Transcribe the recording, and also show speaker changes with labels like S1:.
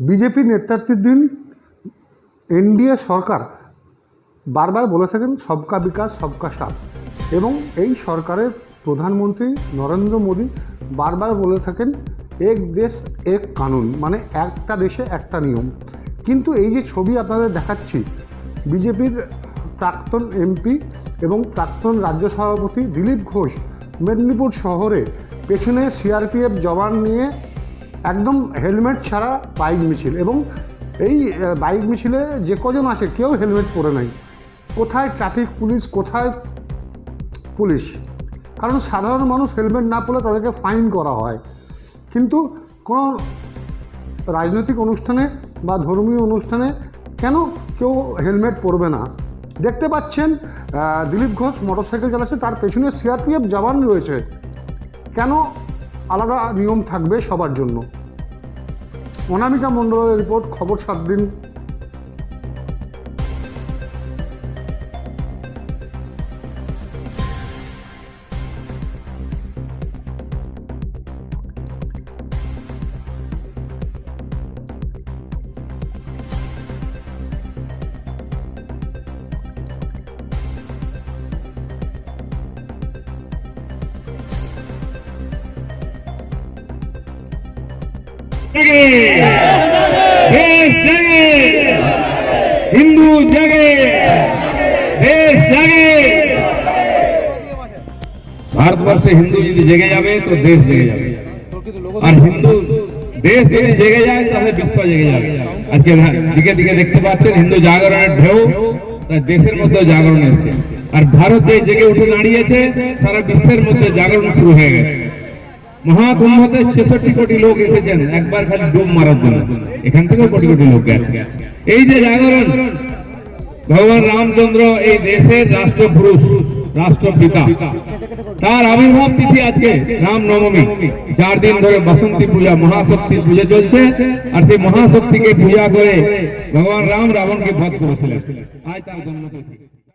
S1: BJP নেতৃত্বাধীন NDA সরকার বারবার বলে থাকেন, সবকা বিকাশ, সবকা সাথ। এবং এই সরকারের প্রধানমন্ত্রী নরেন্দ্র মোদী বারবার বলে থাকেন, এক দেশ, এক কানুন। মানে একটা দেশে একটা নিয়ম। কিন্তু এই যে ছবি আপনাদের দেখাচ্ছি, বিজেপির প্রাক্তন এমপি এবং প্রাক্তন রাজ্য সভাপতি দিলীপ ঘোষ মেদিনীপুর শহরে পেছনে সিআরপিএফ জওয়ান নিয়ে একদম হেলমেট ছাড়া বাইক মিছিল এবং এই বাইক মিছিলে যে কজন আসে কেউ হেলমেট পরে নাই। কোথায় ট্রাফিক পুলিশ, কোথায় পুলিশ? কারণ সাধারণ মানুষ হেলমেট না পরলে তাদেরকে ফাইন করা হয়। কিন্তু কোনো রাজনৈতিক অনুষ্ঠানে বা ধর্মীয় অনুষ্ঠানে কেন কেউ হেলমেট পরবে না? দেখতে পাচ্ছেন দিলীপ ঘোষ মোটরসাইকেল চালাচ্ছে, তার পেছনে সিআরপিএফ জওয়ান রয়েছে। কেন আলাদা নিয়ম থাকবে সবার জন্য। অনামিকা মণ্ডলের রিপোর্ট খবর সাত দিন
S2: দেশ জাগে হিন্দু জাগে দেশ জাগে ভারতবর্ষে হিন্দু যদি জেগে যাবে, তো দেশ জেগে যাবে। আর হিন্দু দেশ যদি জেগে যায়, তাহলে বিশ্ব জেগে যাবে। আজকে দিকে দিকে দেখতে পাচ্ছেন, হিন্দু জাগরণের ঢেউ দেশের মধ্যে জাগরণ এসছে। আর ভারত যে জেগে উঠে দাঁড়িয়েছে, সারা বিশ্বের মধ্যে জাগরণ শুরু হয়ে গেছে। মহাকুম্ভতে ছেষট্টি কোটি লোক এসেছেন, একবার খালি ডুব মারার জন্য। এখান থেকেও কোটি কোটি লোক গেছে। এই যে জাগরণ, ভগবান রামচন্দ্র এই দেশের রাষ্ট্রপুরুষ, রাষ্ট্রপিতা। তার আবির্ভাব তিথি আজকে রাম নবমী চার দিন ধরে বসন্তী পূজা, মহাশক্তির পূজা চলছে, আর সেই মহাশক্তিকে পূজা করে ভগবান রাম রাবণকে বধ করেছিলেন। আজ তার জন্মতিথি।